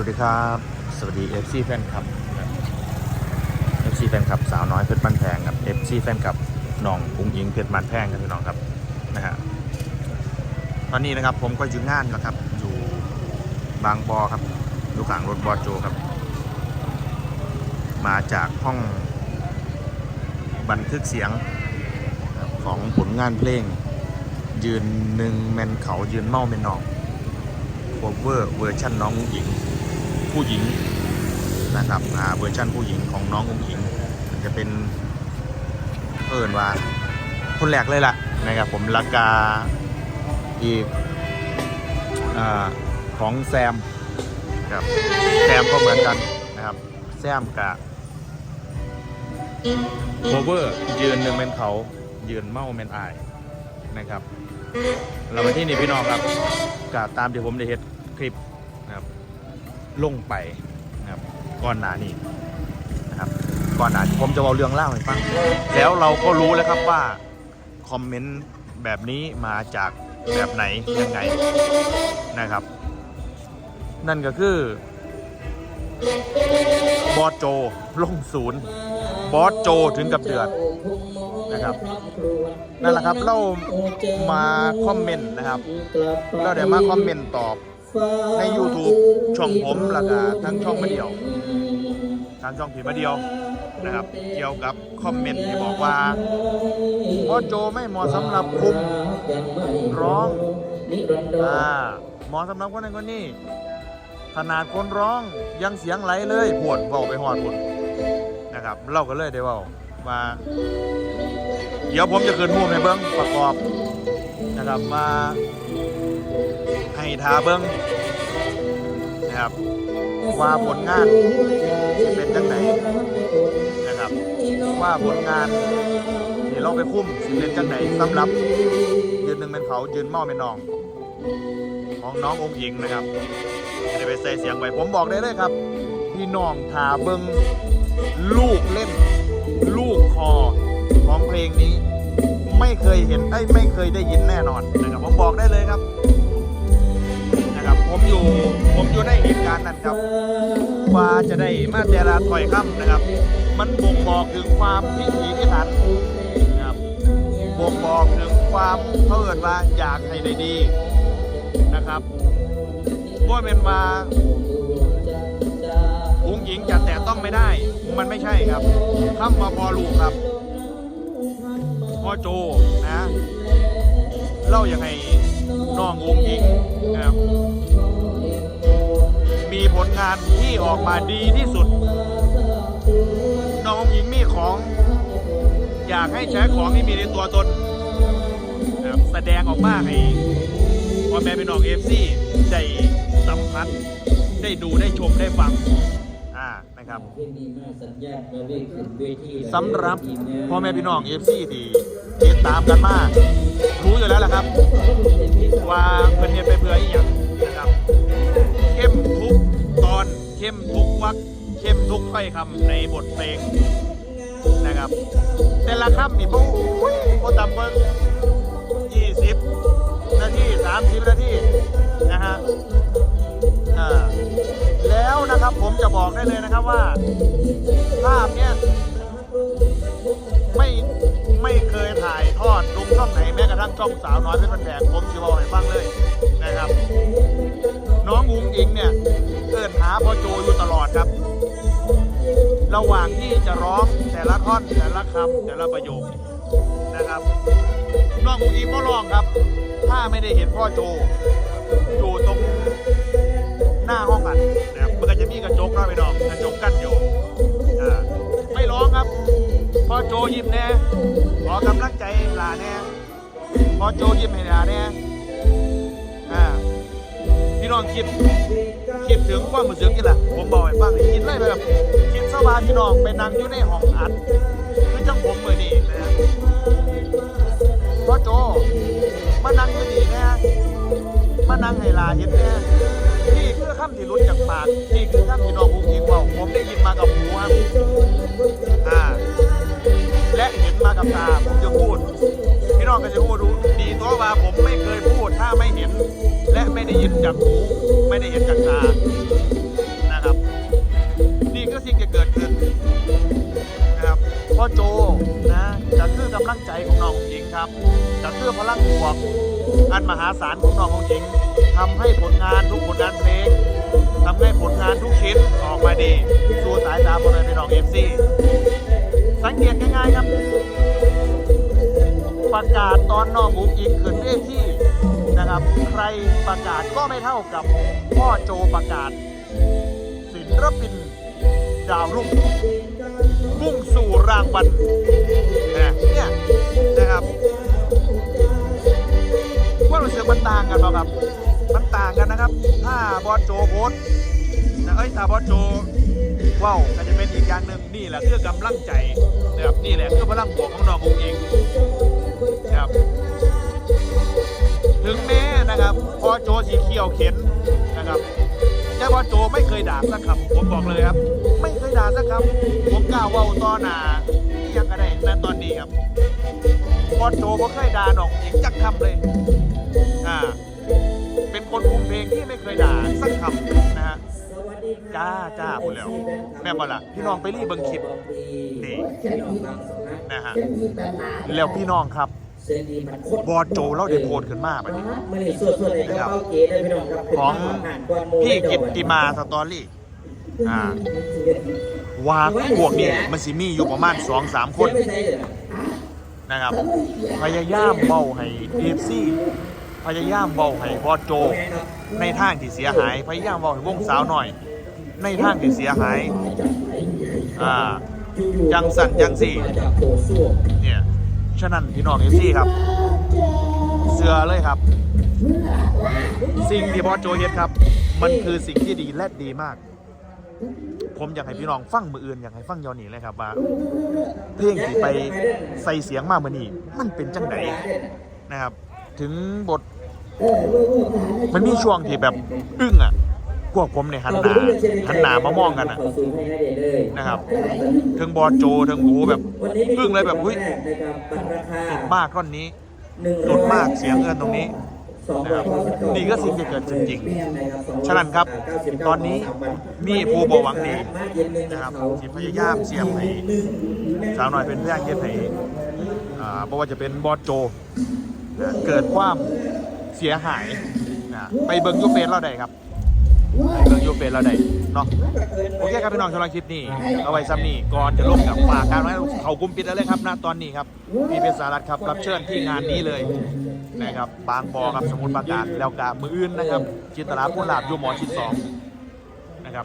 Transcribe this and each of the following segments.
วัสดีครับ สวัสดี FC แฟนคลับเอฟซีแฟนคลับสาวน้อยเพชรบ้านแพงครับ FC แฟนคลับน้องกุ้งอิงเพชรบ้านแพงครับพี่น้องครับนะฮะตอนนี้นะครับผมก็อยู่งานนะครับอยู่บางบอครับอยู่ข้างรถบอโจครับ มาจากห้องบันทึกเสียงของผลงานเพลง ยืนหนึ่งแมนเขายืนเมาแมนนอกโคเวอร์เวอร์ชันน้องอุ้งอิง ผู้หญิงนะครับอ่าเวอร์ชันผู้หญิงของน้องอุ้งอิงจะเป็นเอิญว่าคนแรกเลยล่ะนะครับผมราคาอีกอาของแซมครับแซมก็เหมือนกันนะครับแซมกับโคเวอร์ยืนหนึ่งเป็นเขายืนเมาเป็นอายนะครับเรามาที่นี่พี่น้องครับก็ตามที่ผมได้เห็นคลิปนะครับ ลงไปนะครับก่อนหน้านี้นะครับก่อนหน้าที่ผมจะเอาเรื่องเล่าให้ฟังแล้วเราก็รู้แล้วครับว่าคอมเมนต์แบบนี้มาจากแบบไหนยังไงนะครับ นั่นก็คือบอสโจลงศูนย์บอสโจถึงกับเดือดนะครับนั่นแหละครับเรามาคอมเมนต์นะครับ เราเดี๋ยวมาคอมเมนต์ตอบ ใน YouTube ช่องผมแล้วก็ทั้งช่องมาเดียวทางช่องผีมาเดียวนะครับ เกี่ยวกับคอมเมนต์ที่บอกว่าพ่อโจไม่เหมาะสำหรับคุมร้องอ่าเหมาะสำหรับคนนั้นคนนี้ขนาดคนร้องยังเสียงไหลเลยปวดเบาไปหอดปวดนะครับเราก็เลยได้เว่ามาเดี๋ยวผมจะคืนมูให้เบิ้งประกอบนะครับมา ให้ทาเบิ้งนะครับ ว่าผลงานสิเป็นจังไหนนะครับ ว่าผลงานที่เราไปคุ้มสิเป็นจังไหนสำหรับยืนหนึ่งเป็นเขายืนเมาเป็นน้องของน้ององค์หญิงนะครับจะได้ไปใส่เสียงไว้ผมบอกได้เลยครับ พี่น้องทาเบิ้งลูกเล่น ลูกคอของเพลงนี้ไม่เคยเห็นไอ้ไม่เคยได้ยินแน่นอนนะครับผมบอกได้เลยครับ ผมอยู่ผมอยู่ในเหตุการณ์นั้นครับว่าจะได้มาแต่ละถอยค่ำนะครับ มันบ่งบอกถึงความพิถีพิถันนะครับบ่งบอกถึงความเขาเอิดว่าอยากให้ได้ดีนะครับว่าเป็นว่าอุ้งหญิงจะแต่ต้องไม่ได้ มันไม่ใช่ครับคำว่าพอลูกครับพ่อโจนะเล่าอย่างไงน้ององหญิงนะครับ มีผลงานที่ออกมาดีที่สุด น้องหญิงมีของ อยากให้ใช้ของที่มีในตัวตนแสดงออกมาให้พ่อแม่พี่น้องเอฟซีได้สัมผัสได้ดูได้ชมได้ฟังอ่านะครับสำหรับพ่อแม่พี่น้องเอฟซีที่ติดตามกันมากรู้อยู่แล้วแหละครับ ว่าเพื่อนเฮ็ดไปเพื่ออีหยังนะครับ เข้มทุกวักเข้มทุกถ้อยคำในบทเพลงนะครับ แต่ละคำนี่ปุ๊บโคต่ำกว่า20 นาที 30 นาทีนะฮะแล้วนะครับผมจะบอกได้เลยนะครับว่า ภาพเนี้ยไม่ไม่เคยถ่ายทอดลงช่องไหนแม้กระทั่งช่องสาวน้อยเพชรบันแพงผมจะบอกให้ฟังเลยนะครับ น้องอุ้งอิงเนี่ย นหาพ่อโจอยู่ตลอดครับ ระหว่างที่จะร้องแต่ละท่อนแต่ละคำแต่ละประโยคนะครับน้องอุ้งอิงก็ร้องครับ ถ้าไม่ได้เห็นพ่อโจอยู่ตรงหน้าห้องอัดนะครับมันก็จะมีกระจกเนาไปดอกกระจกกั้นอยู่ไม่ร้องครับพ่อโจยิ้มแน่ขอกำลังใจหลาแน่พอโจยิ้มให้หลาแน่ พี่น้องคิดคิดถึงความรู้สึกนี่แหละผมบอกให้ฟังเลยคิดเลยแบบคิดสบายพี่น้องไปนั่งอยู่ในห้องอัดคือจังผมมือนี่นะพ่อโจมานั่งอยู่นี่นะมานั่งให้ลาเห็นแน่นี่คือคำที่ลุดจากปากนี่คือคำที่น้องอุ้งอิงบอกผมได้ยินมากับหูครับอ่า และเห็นมากับตาผมจะพูด พี่น้องก็จะพูดดูดีตัวว่าผมไม่เคยพูดถ้าไม่เห็น เห็นจากหูไม่ได้เห็นจากตานะครับ นี่ก็สิ่งที่เกิดขึ้นนะครับพ่อโจนะจะคือกำลังใจของน้องหญิงครับจะคือพลังบวกอันมหาศาลของน้องของหญิง ทำให้ผลงานทุกผลงานเพลงทำให้ผลงานทุกชิ้นออกมาดีสู่สายตาคนในพี่น้องเอฟซีสังเกตง่ายๆครับ ประกาศตอนน้องอุ๋งอิงขึ้นเวที นะครับ ใครประกาศก็ไม่เท่ากับพ่อโจประกาศ ศิลปินดาวรุ่งมุ่งสู่รางวัลนะเนี่ยนะครับว่ารู้สึกมันต่างกันเปล่าครับมันต่างกันนะครับ ถ้าบอสโจโพสนะเอ้ยถ้าบอสโจว้าวก็จะเป็นอีกอย่างหนึ่งนี่แหละคือกำลังใจนะครับนี่แหละคือพลังบวกของน้องอุ้งอิง อโจสีเขียวเข็นนะครับแต่พอโจไม่เคยด่าสักคำผมบอกเลยครับ ไม่เคยด่าสักคำผมกล้าว่าต่อหนาที่ยังก็ได้ณตอนนี้ครับพอโจก็เคยด่าหนองหญิงจักคำเลยอ่าเป็นคนคุมเพลงที่ไม่เคยด่าสักคำนะฮะจ้าจ้าพูดแล้ว แม่บอล่ะพี่น้องไปรีบเบิงคลิปนี่นะฮะแล้วพี่น้องครับ บอสโจเราได้โพสต์ขึ้นมาแบบนี้มันนี่ส่วนๆเลยก็เบาเก๋ได้พี่น้องครับของพี่กิตติมาสตอรี่อ่าว่าพวกนี้มันสิมีอยู่ประมาณ2อสามคนไม่ใช่เลยนะครับ พยายามเบาให้เอฟซีพยายามเบาให้บอสโจ ในทางที่เสียหาย พยายามเบาให้วงสาวหน่อย ในทางที่เสียหายอ่าจังสั่นจังสี่มาจากโถส้วมเนี่ย ฉะนั้นพี่น้องเอฟซีครับ เสือเลยครับ สิ่งที่บอสโจเฮ็ดครับ มันคือสิ่งที่ดีและดีมาก ผมอยากให้พี่น้องฟังมืออื่นอยากให้ฟังยอนนี่เลยครับว่า เพลงที่ไปใส่เสียงมาเมื่อนี้มันเป็นจังไดนะครับ ถึงบท มันมีช่วงที่แบบอึ้งอะ วกผมเนี่ยหันหน้าหันหน้ามามองกันอะนะครับถึงบอสโจถึงโอ้โหแบบอึ้งเลยแบบอุ้ยสุดมากท่อนนี้สุดมากเสียงเงินตรงนี้นี่ก็สิ่งที่เกิดขึ้นจริงฉะนั้นครับ ตอนนี้มีผู้บหวังดีนะครับที่พยายามเสียมให้สาวหน่อยเป็นเพื่อนเย็นให้เพราะว่าจะเป็นบอสโจ เกิดความเสียหายนะไปเบิ้งยูเฟสเราได้ครับ ไปเบิ้งยูเฟสเราได้เนาะโอเคครับพี่น้องชมรคลิปนี้เอาไว้ซ้ำนี่ก่อนจะลงกับฝากการไว้เขากุมปิดแล้วเลยครับณตอนนี้ครับพี่เพชรสารัตครับรับเชิญที่งานนี้เลยนะครับบางบอครับสมุนปราการแล้วกะมืออื่นนะครับ จินตลาพุนลาบยูหมอชิดสองนะครับ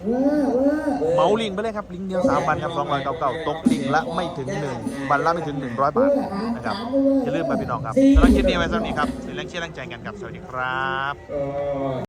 เมาลิงไปเลยครับลิงเดียวสามบันครับสองร้อยเก้าเก้าตกลิงละไม่ถึงหนึ่งบันละไม่ถึงหนึ่งร้อยบาทนะครับอย่าลืมไปพี่น้องครับสำหรับคลิปนี้ไว้สำหรับนี้ครับเป็นแรงเชียร์แรงใจกันครับสวัสดีครับ